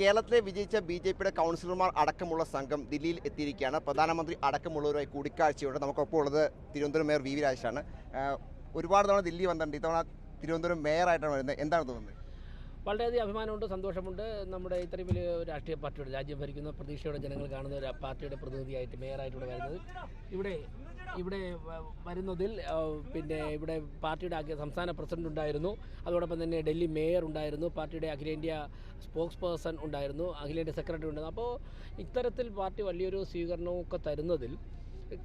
കേരളത്തിലെ വിജയിച്ച B J പിയുടെ കൗൺസിലർമാർ അടക്കമുള്ള സംഘം ദില്ലിയിൽ എത്തിയിരിക്കുകയാണ്. പ്രധാനമന്ത്രി അടക്കമുള്ളവരുമായി കൂടിക്കാഴ്ചയുണ്ട്. നമുക്കൊപ്പം ഉള്ളത് തിരുവനന്തപുരം മേയർ വി വി രാജേഷാണ് ഒരുപാട് തവണ ദില്ലി വന്നിട്ടുണ്ട്. ഇത്തവണ തിരുവനന്തപുരം മേയറായിട്ടാണ് വരുന്നത്. എന്താണ് തോന്നുന്നത്? വളരെയധികം അഭിമാനമുണ്ട് സന്തോഷമുണ്ട്. നമ്മുടെ ഇത്രയും വലിയ രാഷ്ട്രീയ പാർട്ടിയുടെ രാജ്യം ഭരിക്കുന്ന പ്രതീക്ഷയോടെ ജനങ്ങൾ കാണുന്ന ഒരു പാർട്ടിയുടെ പ്രതിനിധിയായിട്ട് മേയറായിട്ട് ഇവിടെ വരുന്നത്. ഇവിടെ ഇവിടെ വരുന്നതിൽ പിന്നെ ഇവിടെ പാർട്ടിയുടെ സംസ്ഥാന പ്രസിഡന്റ് ഉണ്ടായിരുന്നു. അതോടൊപ്പം തന്നെ ഡൽഹി മേയർ ഉണ്ടായിരുന്നു. പാർട്ടിയുടെ അഖിലേന്ത്യാ സ്പോക്സ് പേഴ്സൺ ഉണ്ടായിരുന്നു. അഖിലേന്ത്യാ സെക്രട്ടറി ഉണ്ടായിരുന്നു. അപ്പോൾ ഇത്തരത്തിൽ പാർട്ടി വലിയൊരു സ്വീകരണവും ഒക്കെ തരുന്നതിൽ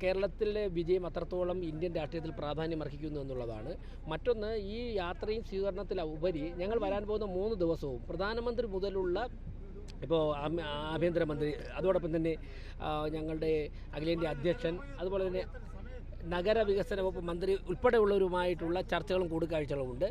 കേരളത്തിലെ വിജയം അത്രത്തോളം ഇന്ത്യൻ രാഷ്ട്രീയത്തിൽ പ്രാധാന്യം അർഹിക്കുന്നു എന്നുള്ളതാണ്. മറ്റൊന്ന് ഈ യാത്രയും സ്വീകരണത്തിൽ ഉപരി ഞങ്ങൾ വരാൻ പോകുന്ന മൂന്ന് ദിവസവും പ്രധാനമന്ത്രി മുതലുള്ള ഇപ്പോൾ ആഭ്യന്തരമന്ത്രി അതോടൊപ്പം തന്നെ ഞങ്ങളുടെ അഖിലേന്ത്യാ അധ്യക്ഷൻ അതുപോലെ തന്നെ നഗരവികസന വകുപ്പ് മന്ത്രി ഉൾപ്പെടെയുള്ളവരുമായിട്ടുള്ള ചർച്ചകളും കൂടിക്കാഴ്ചകളും ഉണ്ട്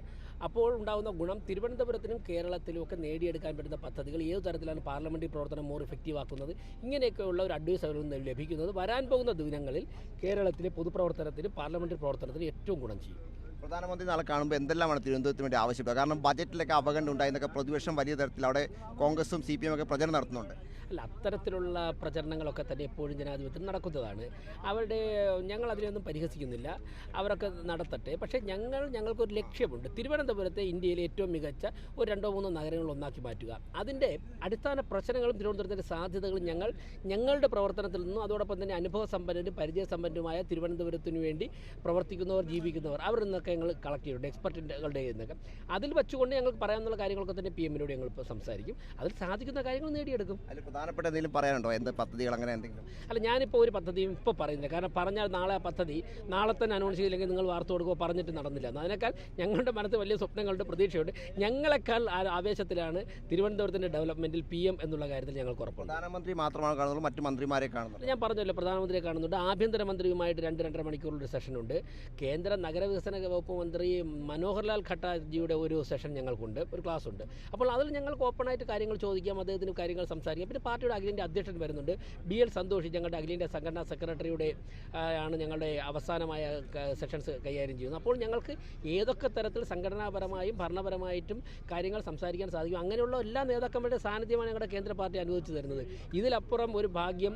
അപ്പോൾ ഉണ്ടാകുന്ന ഗുണം തിരുവനന്തപുരത്തിനും കേരളത്തിലും ഒക്കെ നേടിയെടുക്കാൻ പറ്റുന്ന പദ്ധതികൾ ഏത് തരത്തിലാണ് പാർലമെന്ററി പ്രവർത്തനം മോർ എഫക്റ്റീവ് ആക്കുന്നത്? ഇങ്ങനെയൊക്കെയുള്ള ഒരു അഡ്വൈസ് അവരിൽ നിന്ന് ലഭിക്കുന്നത് വരാൻ പോകുന്ന ദിനങ്ങളിൽ കേരളത്തിലെ പൊതുപ്രവർത്തനത്തിന് പാർലമെന്ററി പ്രവർത്തനത്തിന് ഏറ്റവും ഗുണം ചെയ്യും. പ്രധാനമന്ത്രി നാളെ കാണുമ്പോൾ എന്തെല്ലാമാണ് തിരുവനന്തപുരത്തിന് വേണ്ടി ആവശ്യപ്പെടുക? കാരണം ബജറ്റിലൊക്കെ അപകടം ഉണ്ടായിരുന്നൊക്കെ പ്രതിപക്ഷം വലിയ തരത്തിൽ അവിടെ കോൺഗ്രസും സി പി എം ഒക്കെ പ്രചരണം നടത്തുന്നുണ്ട്. അല്ല അത്തരത്തിലുള്ള പ്രചരണങ്ങളൊക്കെ തന്നെ എപ്പോഴും ജനാധിപത്യത്തിൽ നടക്കുന്നതാണ്. അവരുടെ ഞങ്ങൾ അതിനെയൊന്നും പരിഹസിക്കുന്നില്ല. അവരൊക്കെ നടത്തട്ടെ. പക്ഷേ ഞങ്ങൾ ഞങ്ങൾക്കൊരു ലക്ഷ്യമുണ്ട്. തിരുവനന്തപുരത്തെ ഇന്ത്യയിലെ ഏറ്റവും മികച്ച ഒരു രണ്ടോ മൂന്നോ നഗരങ്ങൾ ഒന്നാക്കി മാറ്റുക. അതിന്റെ അടിസ്ഥാന പ്രശ്നങ്ങളും തിരുവനന്തപുരത്തിന്റെ സാധ്യതകളും ഞങ്ങൾ ഞങ്ങളുടെ പ്രവർത്തനത്തിൽ നിന്നും അതോടൊപ്പം തന്നെ അനുഭവ സമ്പന്നരും പരിചയസമ്പന്നരുമായ തിരുവനന്തപുരത്തിന് വേണ്ടി പ്രവർത്തിക്കുന്നവർ ജീവിക്കുന്നവർ അവരിൽ നിന്നൊക്കെ ഞങ്ങൾ കളക്ട് ചെയ്തിട്ടുണ്ട് എക്സ്പെർട്ടുകളുടെ നിന്നൊക്കെ അതിൽ വെച്ചുകൊണ്ട് ഞങ്ങൾക്ക് പറയാനുള്ള കാര്യങ്ങളൊക്കെ തന്നെ പി എമ്മിനോട് ഞങ്ങൾ സംസാരിക്കും. അതിൽ സാധിക്കുന്ന കാര്യങ്ങൾ നേടിയെടുക്കും. പ്രധാനപ്പെട്ട എന്തെങ്കിലും പറയാനുണ്ടോ? എന്ത് പദ്ധതികൾ അങ്ങനെ എന്തെങ്കിലും? അല്ല ഞാനിപ്പോൾ ഒരു പദ്ധതിയും ഇപ്പോൾ പറയുന്നില്ല. കാരണം പറഞ്ഞാൽ നാളെ ആ പദ്ധതി നാളെ തന്നെ അനൗൺസ് ചെയ്തില്ലെങ്കിൽ നിങ്ങൾ വാർത്ത കൊടുക്കുക പറഞ്ഞിട്ട് നടന്നില്ല. അതിനേക്കാൾ ഞങ്ങളുടെ മനസ്സിൽ വലിയ സ്വപ്നങ്ങളുണ്ട് പ്രതീക്ഷയുണ്ട്. ഞങ്ങളെക്കാൾ ആവേശത്തിലാണ് തിരുവനന്തപുരത്തിന്റെ ഡെവലപ്മെന്റിൽ പി എം എന്നുള്ള കാര്യത്തിൽ ഞങ്ങൾക്ക് ഉറപ്പുണ്ട്. പ്രധാനമന്ത്രി മാത്രമാണ് കാണുന്നത് മറ്റു മന്ത്രിമാരെ കാണുന്നത് ഞാൻ പറഞ്ഞല്ലോ പ്രധാനമന്ത്രിയെ കാണുന്നുണ്ട്. ആഭ്യന്തരമന്ത്രിയുമായിട്ട് രണ്ട് രണ്ടര മണിക്കൂറുള്ള സെഷനുണ്ട് കേന്ദ്ര നഗരവികസന വകുപ്പ് മന്ത്രി മനോഹർലാൽ ഖട്ടാജിയുടെ ഒരു സെഷൻ ഞങ്ങൾക്കുണ്ട് ഒരു ക്ലാസ് ഉണ്ട്. അപ്പോൾ അതിൽ ഞങ്ങൾക്ക് ഓപ്പണായിട്ട് കാര്യങ്ങൾ ചോദിക്കാം അദ്ദേഹത്തിന് കാര്യങ്ങൾ സംസാരിക്കാം. പിന്നെ പാർട്ടിയുടെ അഖിലേന്ത്യാ അധ്യക്ഷൻ വരുന്നുണ്ട്. ബി എൽ സന്തോഷ് ഞങ്ങളുടെ അഖിലേന്ത്യാ സംഘടനാ സെക്രട്ടറിയുടെ ആണ് ഞങ്ങളുടെ അവസാനമായ സെഷൻസ് കൈകാര്യം ചെയ്യുന്നത്. അപ്പോൾ ഞങ്ങൾക്ക് ഏതൊക്കെ തരത്തിൽ സംഘടനാപരമായും ഭരണപരമായിട്ടും കാര്യങ്ങൾ സംസാരിക്കാൻ സാധിക്കും അങ്ങനെയുള്ള എല്ലാ നേതാക്കന്മാരുടെ സാന്നിധ്യമാണ് ഞങ്ങളുടെ കേന്ദ്ര പാർട്ടി അനുവദിച്ചു തരുന്നത്. ഇതിലപ്പുറം ഒരു ഭാഗ്യം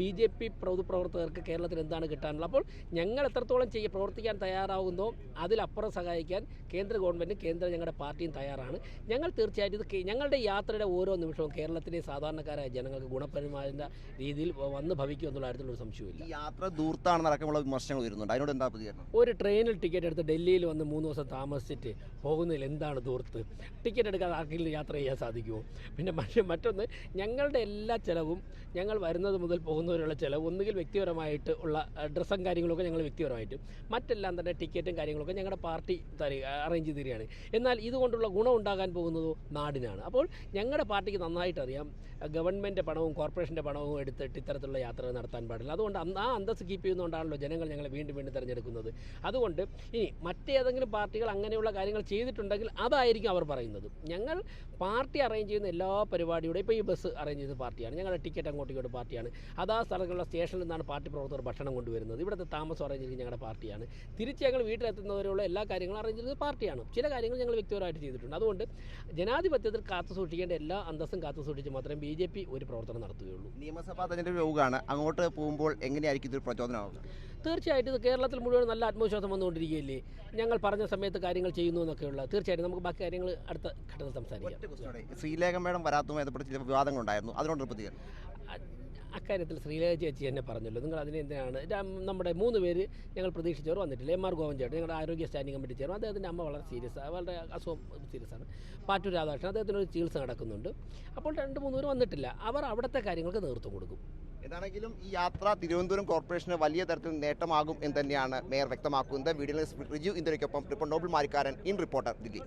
ബി ജെ പി പൊതുപ്രവർത്തകർക്ക് കേരളത്തിൽ എന്താണ് കിട്ടാനുള്ളത്? അപ്പോൾ ഞങ്ങൾ എത്രത്തോളം ചെയ്യ പ്രവർത്തിക്കാൻ തയ്യാറാവുന്നോ അതിലപ്പുറം സഹായിക്കാൻ കേന്ദ്ര ഗവൺമെന്റ് കേന്ദ്ര ഞങ്ങളുടെ പാർട്ടിയും തയ്യാറാണ്. ഞങ്ങൾ തീർച്ചയായിട്ടും ഇത് ഞങ്ങളുടെ യാത്രയുടെ ഓരോ നിമിഷവും കേരളത്തിലെ സാധാരണക്കാരായ ജനങ്ങൾക്ക് ഗുണപരമായ രീതിയിൽ വന്ന് ഭവിക്കും എന്നുള്ള കാര്യത്തിൽ ഒരു സംശയമില്ല യാത്ര ദൂർത്താണെന്ന് അടക്കമുള്ള വിമർശനങ്ങൾ വരുന്നുണ്ട് അതിനോട് എന്താ പ്രതികരണം? ഒരു ട്രെയിനിൽ ടിക്കറ്റ് എടുത്ത് ഡൽഹിയിൽ വന്ന് മൂന്ന് ദിവസം താമസിച്ചിട്ട് പോകുന്നതിൽ എന്താണ് ദൂർത്ത്? ടിക്കറ്റ് എടുക്കാതെ ആർക്കെങ്കിലും യാത്ര ചെയ്യാൻ സാധിക്കുമോ? പിന്നെ പക്ഷേ മറ്റൊന്ന് ഞങ്ങളുടെ എല്ലാ ചിലവും ഞങ്ങൾ വരുന്നത് മുതൽ പോകുന്നവരുള്ള ചിലവ് ഒന്നുകിൽ വ്യക്തിപരമായിട്ട് ഉള്ള ഡ്രസ്സും കാര്യങ്ങളൊക്കെ ഞങ്ങൾ വ്യക്തിപരമായിട്ട്. മറ്റെല്ലാം തന്നെ ടിക്കറ്റും കാര്യങ്ങളൊക്കെ ഞങ്ങളുടെ പാർട്ടി തരിക അറേഞ്ച് ചെയ്ത് തരികയാണ് എന്നാൽ ഇതുകൊണ്ടുള്ള ഗുണം ഉണ്ടാകാൻ പോകുന്നതോ നാടിനാണ്. അപ്പോൾ ഞങ്ങളുടെ പാർട്ടിക്ക് നന്നായിട്ട് അറിയാം ഗവൺമെന്റ് പണവും കോർപ്പറേഷന്റെ പണവും എടുത്തിട്ട് ഇത്തരത്തിലുള്ള യാത്രകൾ നടത്താൻ പാടില്ല. അതുകൊണ്ട് ആ അന്തസ്സ് കീപ്പ് ചെയ്യുന്നതുകൊണ്ടാണല്ലോ ജനങ്ങൾ ഞങ്ങളെ വീണ്ടും വീണ്ടും തിരഞ്ഞെടുക്കുന്നത്. അതുകൊണ്ട് ഇനി മറ്റേതെങ്കിലും പാർട്ടികൾ അങ്ങനെയുള്ള കാര്യങ്ങൾ ചെയ്തിട്ടുണ്ടെങ്കിൽ അതായിരിക്കും അവർ പറയുന്നത്. ഞങ്ങൾ പാർട്ടി അറേഞ്ച് ചെയ്യുന്ന എല്ലാ പരിപാടിയുടെ ഇപ്പോൾ ഈ ബസ് അറേഞ്ച് ചെയ്ത പാർട്ടിയാണ്. ഞങ്ങളുടെ ടിക്കറ്റ് അങ്ങോട്ടും ഇങ്ങോട്ടും പാർട്ടിയാണ്. അതാ സ്ഥലങ്ങളിലുള്ള സ്റ്റേഷനിൽ നിന്നാണ് പാർട്ടി പ്രവർത്തകർ ഭക്ഷണം കൊണ്ടുവരുന്നത്. ഇവിടുത്തെ താമസം അറേഞ്ച് ചെയ്ത് ഞങ്ങളുടെ പാർട്ടിയാണ്. തിരിച്ച് ഞങ്ങൾ വീട്ടിലെത്തുന്നവരെയുള്ള എല്ലാ കാര്യങ്ങളും അറേഞ്ച് ചെയ്തത് പാർട്ടിയാണ്. ചില കാര്യങ്ങൾ ഞങ്ങൾ വ്യക്തിപരമായിട്ട് ചെയ്തിട്ടുണ്ട്. അതുകൊണ്ട് ജനാധിപത്യത്തിൽ കാത്തു സൂക്ഷിക്കേണ്ട എല്ലാ അന്തസ്സും കാത്തു സൂക്ഷിച്ച് മാത്രമേ ബി ജെ പി ഒരു പ്രവർത്തനം നടത്തുകയുള്ളൂ. നിയമസഭാ തെരഞ്ഞെടുപ്പ് യോഗമാണ് അങ്ങോട്ട് പോകുമ്പോൾ എങ്ങനെയായിരിക്കും ഇതൊരു പ്രചോദനമാകും തീർച്ചയായിട്ടും ഇത് കേരളത്തിൽ മുഴുവൻ നല്ല ആത്മവിശ്വാസം വന്നുകൊണ്ടിരിക്കുകയല്ലേ? ഞങ്ങൾ പറഞ്ഞ സമയത്ത് കാര്യങ്ങൾ ചെയ്യുന്നു എന്നൊക്കെയുള്ള. തീർച്ചയായിട്ടും നമുക്ക് ബാക്കി കാര്യങ്ങൾ അടുത്ത ഘട്ടത്തിൽ സംസാരിക്കാം. ശ്രീലേഖം മേഡം വരാത്തതുമായി ബന്ധപ്പെട്ട് ചില വിവാദങ്ങളുണ്ടായിരുന്നു. അതിനോട് പ്രതികരണം അക്കാര്യത്തിൽ ശ്രീലേഖ ചേച്ചി എന്നെ പറഞ്ഞല്ലോ. നിങ്ങൾ അതിന് എന്തിനാണ്? നമ്മുടെ മൂന്ന് പേര് ഞങ്ങൾ പ്രതീക്ഷിച്ചവർ വന്നിട്ടില്ല. എം ആർ ഗോവൻ ചേട്ടൻ ഞങ്ങളുടെ ആരോഗ്യ സ്റ്റാൻഡിംഗ് കമ്മിറ്റി ചേർന്നു അദ്ദേഹത്തിന്റെ അമ്മ വളരെ സീരിയസ് ആണ് വളരെ അസുഖം സീരിയസ് ആണ്. പാറ്റൂർ രാധാകൃഷ്ണൻ അദ്ദേഹത്തിന് ഒരു ചികിത്സ നടക്കുന്നുണ്ട്. അപ്പോൾ രണ്ട് മൂന്ന് പേര് വന്നിട്ടില്ല. അവർ അവിടുത്തെ കാര്യങ്ങൾക്ക് നേതൃത്വം കൊടുക്കും. ഏതാണെങ്കിലും ഈ യാത്ര തിരുവനന്തപുരം കോർപ്പറേഷന് വലിയ തരത്തിൽ നേട്ടമാകും എന്ന് തന്നെയാണ് മേയർ വ്യക്തമാക്കുന്നത്. Video Riju ഇന്ത്യയ്ക്കൊപ്പം report Noble Marikkaran in reporter Delhi